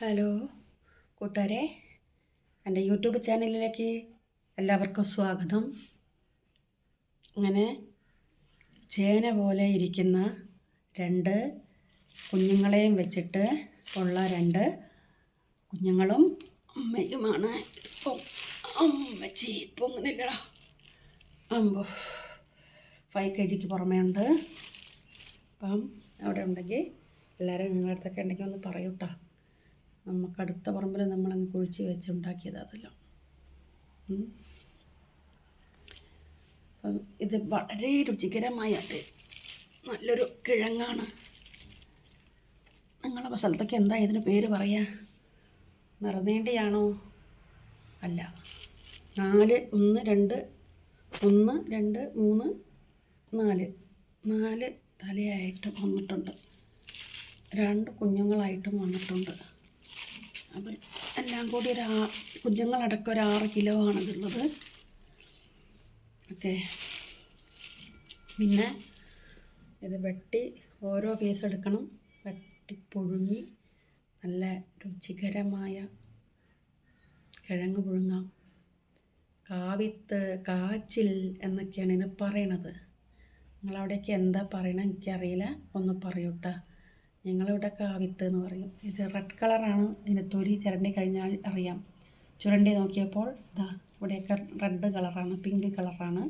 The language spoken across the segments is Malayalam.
ഹലോ കൂട്ടുകാരെ എന്റെ യൂട്യൂബ് ചാനലിലേക്ക് എല്ലാവർക്കും സ്വാഗതം. അങ്ങനെ ചേന പോലെ ഇരിക്കുന്ന രണ്ട് കുഞ്ഞുങ്ങളെയും വെച്ചിട്ട് ഉള്ള രണ്ട് കുഞ്ഞുങ്ങളും അമ്മയുമാണ്. അമ്മച്ചി പൊങ്ങുന്നില്ലടാ അമ്പോ ഫൈവ് കെ ജിക്ക് പുറമേ ഉണ്ട് അപ്പം അവിടെ ഉണ്ടെങ്കിൽ എല്ലാവരും നിങ്ങളുടെ അടുത്തൊക്കെ ഉണ്ടെങ്കിൽ ഒന്ന് പറയൂട്ടാ. നമുക്ക് അടുത്ത പറമ്പിൽ നമ്മളങ്ങ് കുഴിച്ച് വെച്ച് ഉണ്ടാക്കിയത് അതെല്ലാം. അപ്പം ഇത് വളരെ രുചികരമായ നല്ലൊരു കിഴങ്ങാണ്. നിങ്ങളുടെ സ്ഥലത്തൊക്കെ എന്താ ഇതിന് പേര് പറയാ? നിറനേണ്ടിയാണോ? അല്ല. നാല് ഒന്ന് രണ്ട് ഒന്ന് രണ്ട് മൂന്ന് നാല്. നാല് തലയായിട്ടും വന്നിട്ടുണ്ട്. രണ്ട് കുഞ്ഞുങ്ങളായിട്ടും വന്നിട്ടുണ്ട്. അപ്പം എല്ലാം കൂടി ഒരു കുഞ്ഞുങ്ങളടക്കം ഒരു ആറ് കിലോ ആണ് ഇതുള്ളത് ഓക്കെ. പിന്നെ ഇത് വെട്ടി ഓരോ പീസ് എടുക്കണം. വെട്ടി പുഴുങ്ങി നല്ല രുചികരമായ കിഴങ്ങ് പുഴുങ്ങാം. കാവിത്ത് കാച്ചിൽ എന്നൊക്കെയാണ് ഇതിന് പറയണത്. നിങ്ങളവിടെയൊക്കെ എന്താ പറയണത് എനിക്കറിയില്ല. ഒന്ന് പറയൂട്ടാ. ഞങ്ങളിവിടെ കാവിത്ത് എന്ന് പറയും. ഇത് റെഡ് കളറാണ് ഇതിന്റെ തൊലി ചിരണ്ടി കഴിഞ്ഞാൽ അറിയാം. ചുരണ്ടി നോക്കിയപ്പോൾ ഇതാ ഇവിടെയൊക്കെ റെഡ് കളറാണ് പിങ്ക് കളറാണ്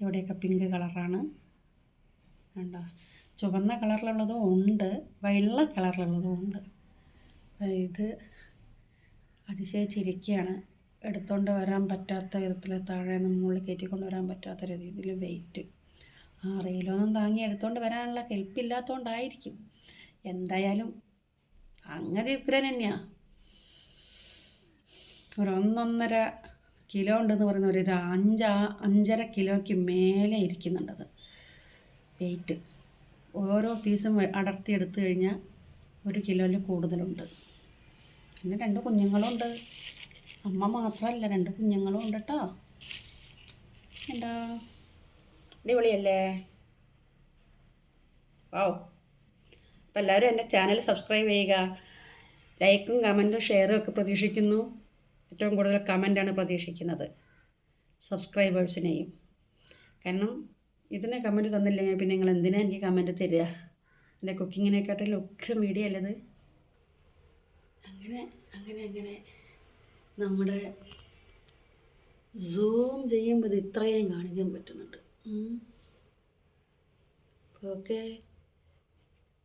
ഇവിടെയൊക്കെ പിങ്ക് കളറാണ് വേണ്ട ചുവന്ന കളറിലുള്ളതും ഉണ്ട് വെള്ള കളറിലുള്ളതും ഉണ്ട്. ഇത് അതിശയിച്ചിരിക്കുകയാണ്. എടുത്തുകൊണ്ട് വരാൻ പറ്റാത്ത വിധത്തിൽ താഴെ നിന്ന് മുകളിൽ കയറ്റിക്കൊണ്ട് വരാൻ പറ്റാത്ത രീതിയിൽ വെയിറ്റ് ആ റെയിലൊന്നും താങ്ങി എടുത്തുകൊണ്ട് വരാനുള്ള കെൽപ്പില്ലാത്തതുകൊണ്ടായിരിക്കും എന്തായാലും അങ്ങനെ ഉഗ്രൻ തന്നെയാണ് ഒരു ഒന്നൊന്നര കിലോ ഉണ്ടെന്ന് പറയുന്ന ഒരു അഞ്ച് അഞ്ചര കിലോയ്ക്ക് മേലെ ഇരിക്കുന്നുണ്ടത് വെയിറ്റ് ഓരോ പീസും അടർത്തി എടുത്തു കഴിഞ്ഞാൽ ഒരു കിലോയിൽ കൂടുതലുണ്ട്. പിന്നെ രണ്ട് കുഞ്ഞുങ്ങളുണ്ട്. അമ്മ മാത്രമല്ല രണ്ട് കുഞ്ഞുങ്ങളും ഉണ്ട് കേട്ടോ എന്താ? അടിപൊളിയല്ലേ? ഓ അപ്പോൾ എല്ലാവരും എന്റെ ചാനൽ സബ്സ്ക്രൈബ് ചെയ്യുക. ലൈക്കും കമന്റും ഷെയറും ഒക്കെ പ്രതീക്ഷിക്കുന്നു. ഏറ്റവും കൂടുതൽ കമന്റാണ് പ്രതീക്ഷിക്കുന്നത് സബ്സ്ക്രൈബേഴ്സിനെയും. കാരണം ഇതിനെ കമന്റ് തന്നില്ലെങ്കിൽ പിന്നെ നിങ്ങൾ എന്തിനാണ് എനിക്ക് കമന്റ് തരിക? എന്റെ കുക്കിങ്ങിനെക്കാട്ടിലും ഒക്കെ മീഡിയ അല്ലത് അങ്ങനെ അങ്ങനെ അങ്ങനെ നമ്മുടെ സൂം ചെയ്യുമ്പോൾ ഇത് ഇത്രയും കാണിക്കാൻ പറ്റുന്നുണ്ട്. Okay